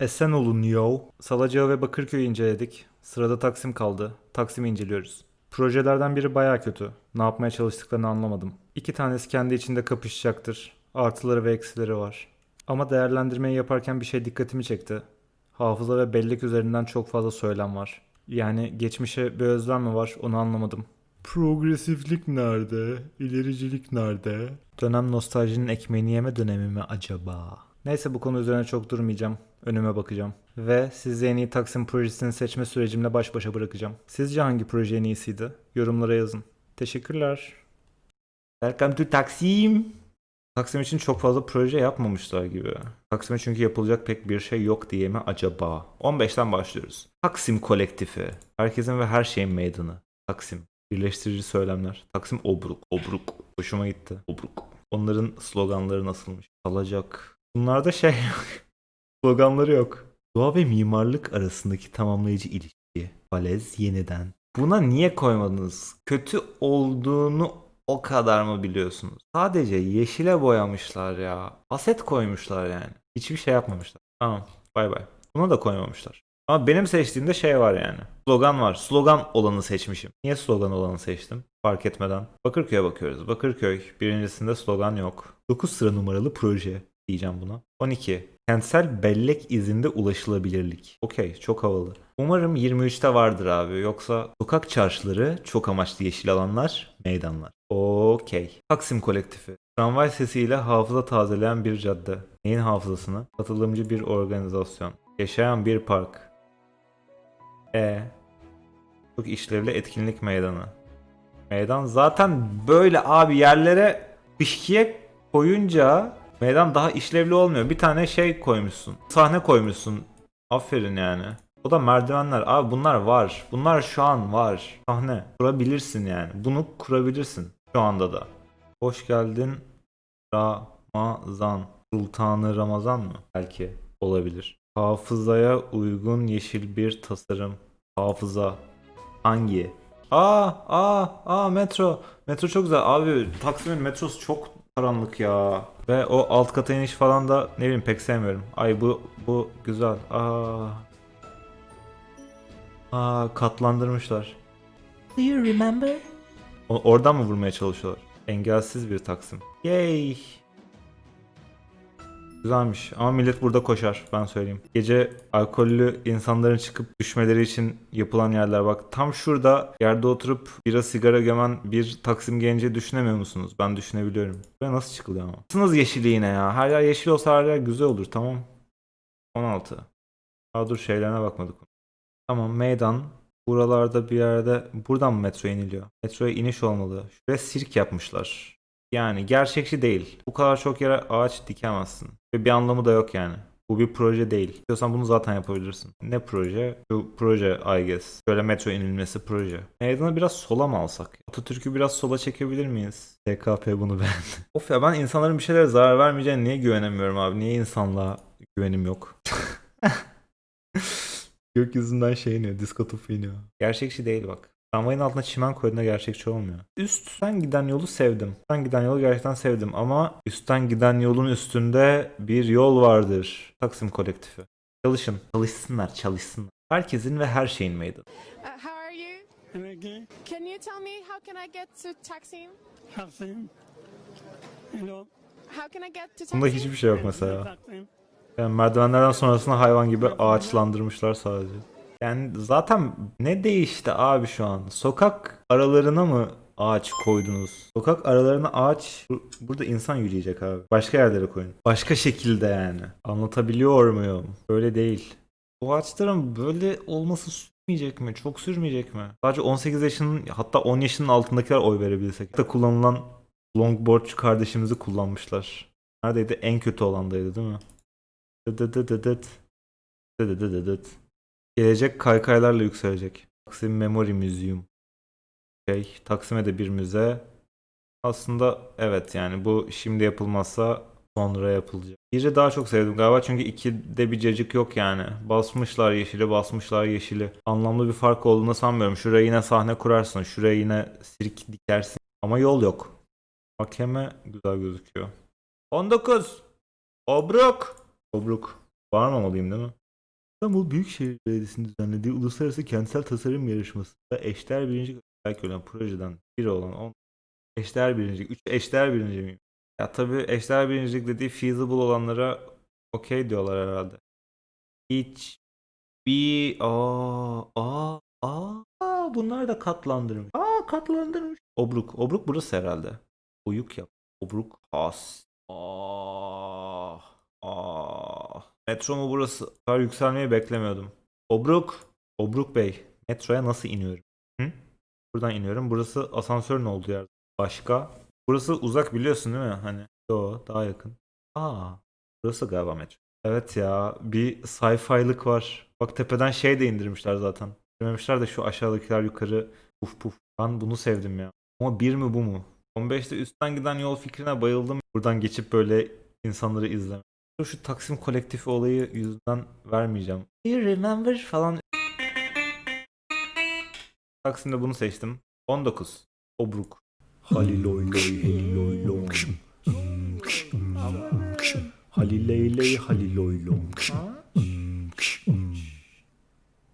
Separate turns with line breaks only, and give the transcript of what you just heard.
Esen olun yo. Salacağı ve Bakırköy'ü inceledik. Sırada Taksim kaldı. Taksim'i inceliyoruz. Projelerden biri baya kötü. Ne yapmaya çalıştıklarını anlamadım. İki tanesi kendi içinde kapışacaktır. Artıları ve eksileri var. Ama değerlendirmeyi yaparken bir şey dikkatimi çekti. Hafıza ve bellek üzerinden çok fazla söylem var. Yani geçmişe bir özlem mi var onu anlamadım. Progresiflik nerede? İlericilik nerede? Dönem nostaljinin ekmeğini yeme dönemi mi acaba? Neyse bu konu üzerine çok durmayacağım. Önüme bakacağım. Ve sizi en iyi Taksim projesini seçme sürecimle baş başa bırakacağım. Sizce hangi proje en iyisiydi? Yorumlara yazın. Teşekkürler. Welcome to Taksim. Taksim için çok fazla proje yapmamışlar gibi. Taksim'e çünkü yapılacak pek bir şey yok diye mi acaba? 15'ten başlıyoruz. Taksim kolektifi. Herkesin ve her şeyin meydanı. Taksim. Birleştirici söylemler. Taksim obruk. Obruk. Hoşuma gitti. Obruk. Onların sloganları nasılmış? Alacak. Bunlarda şey yok. Sloganları yok. Doğa ve mimarlık arasındaki tamamlayıcı ilişki. Falez yeniden. Buna niye koymadınız? Kötü olduğunu o kadar mı biliyorsunuz? Sadece yeşile boyamışlar ya. Aset koymuşlar yani. Hiçbir şey yapmamışlar. Tamam. Bay bay. Buna da koymamışlar. Ama benim seçtiğimde şey var yani. Slogan var. Slogan olanı seçmişim. Niye slogan olanı seçtim? Fark etmeden. Bakırköy'e bakıyoruz. Bakırköy. Birincisinde slogan yok. 9 sıra numaralı proje diyeceğim buna. 12. Kentsel bellek izinde ulaşılabilirlik. Okey çok havalı. Umarım 23'te vardır abi. Yoksa sokak çarşıları, çok amaçlı yeşil alanlar, meydanlar. Okey. Taksim kolektifi. Tramvay sesiyle hafıza tazeleyen bir cadde. Neyin hafızasını? Katılımcı bir organizasyon. Yaşayan bir park. E. Çok işlevli etkinlik meydanı. Meydan zaten böyle abi yerlere fışkiye koyunca meydan daha işlevli olmuyor. Bir tane şey koymuşsun. Sahne koymuşsun. Aferin yani. O da merdivenler. Abi bunlar var. Bunlar şu an var. Sahne. Kurabilirsin yani. Bunu kurabilirsin. Şu anda da. Hoş geldin Ramazan. Sultanı Ramazan mı? Belki olabilir. Hafızaya uygun yeşil bir tasarım. Hafıza. Hangi? Aa, aa, aa metro. Metro çok güzel. Abi Taksim'in metrosu çok karanlık ya. Ve o alt kata iniş falan da ne bileyim pek sevmiyorum. Ay bu bu güzel. Aa. Aa katlandırmışlar.
Do you remember?
O- oradan mı vurmaya çalışıyorlar? Engelsiz bir Taksim. Yay. Güzelmiş ama millet burada koşar ben söyleyeyim. Gece alkollü insanların çıkıp düşmeleri için yapılan yerler bak. Tam şurada yerde oturup bira sigara gömen bir Taksim genci düşünemiyor musunuz? Ben düşünebiliyorum. Buraya nasıl çıkılıyor ama? Nasılsınız yeşilliğine ya? Her yer yeşil olsa her yer güzel olur tamam. 16. Aa dur şeylerine bakmadık. Tamam meydan. Buralarda bir yerde buradan mı metro iniliyor? Metroya iniş olmalı. Şuraya sirk yapmışlar. Yani gerçekçi değil. Bu kadar çok yere ağaç dikemezsin. Ve bir anlamı da yok yani. Bu bir proje değil. İstiyorsan bunu zaten yapabilirsin. Ne proje? Şu proje I guess. Şöyle metro inilmesi proje. Meydanı biraz sola mı alsak? Atatürk'ü biraz sola çekebilir miyiz? TKP bunu beğendi. of ya ben insanların bir şeylere zarar vermeyeceğine niye güvenemiyorum abi? Niye insanlığa güvenim yok? Gökyüzünden şey iniyor, disko topu iniyor. Gerçekçi değil bak. Tramvayın altına çimen koyduğunda gerçekçi olmuyor. Üstten giden yolu sevdim. Üstten giden yolu gerçekten sevdim ama üstten giden yolun üstünde bir yol vardır. Taksim kolektifi. Çalışın. Çalışsınlar, çalışsınlar. Herkesin ve her şeyin meydanı.
Uh, how are you?
I'm okay.
Can you tell me how can I get to Taksim?
Taksim. Hello.
How can I get to Taksim?
Bunda hiçbir şey yok mesela. Yani merdivenlerden sonrasında hayvan gibi ağaçlandırmışlar sadece. Yani zaten ne değişti abi şu an? Sokak aralarına mı ağaç koydunuz? Sokak aralarına ağaç bu- burada insan yürüyecek abi. Başka yerlere koyun. Başka şekilde yani. Anlatabiliyor muyum? Böyle değil. Bu ağaçların böyle olması sürmeyecek mi? Çok sürmeyecek mi? Sadece 18 yaşının hatta 10 yaşının altındakiler oy verebilsek. Da kullanılan longboardçu kardeşimizi kullanmışlar. Neredeydi? En kötü olandaydı değil mi? Dıdıdıdıdıt. Dıdıdıdıdıt. Gelecek kaykaylarla yükselecek. Taksim Memory Museum. Şey, Taksim'e de bir müze. Aslında evet yani bu şimdi yapılmazsa sonra yapılacak. Biri daha çok sevdim galiba çünkü ikide bir cacık yok yani. Basmışlar yeşili, basmışlar yeşili. Anlamlı bir fark olduğunu sanmıyorum. Şuraya yine sahne kurarsın, şuraya yine sirk dikersin. Ama yol yok. Hakeme güzel gözüküyor. 19. Obruk. Obruk. Bağırmamalıyım değil mi? İstanbul Büyükşehir Belediyesi'nin düzenlediği Uluslararası Kentsel Tasarım Yarışması'nda eşdeğer birinci olarak görülen projeden biri olan 10 eşdeğer birincilik. 3 eşdeğer birinci miyim? Ya tabii eşdeğer birincilik dediği feasible olanlara okey diyorlar herhalde. Hiç bir aa aa aa bunlar da katlandırmış. Aa katlandırmış. Obruk. Obruk burası herhalde. Oyuk yap. Obruk has. Ah. Ah. Metro mu burası? Bu kadar yükselmeyi beklemiyordum. Obruk. Obruk Bey. Metroya nasıl iniyorum? Hı? Buradan iniyorum. Burası asansörün olduğu yer. Başka? Burası uzak biliyorsun değil mi? Hani yo daha yakın. Aa. Burası galiba metro. Evet ya bir sci-fi'lık var. Bak tepeden şey de indirmişler zaten. Dememişler de şu aşağıdakiler yukarı puf puf. Ben bunu sevdim ya. Ama bir mi bu mu? 15'te üstten giden yol fikrine bayıldım. Buradan geçip böyle insanları izleme. Şu Taksim kolektifi olayı yüzünden vermeyeceğim. Do you remember falan. Taksim'de bunu seçtim. 19. Obruk. Haliloyley heliloylom. Halileyley haliloylom.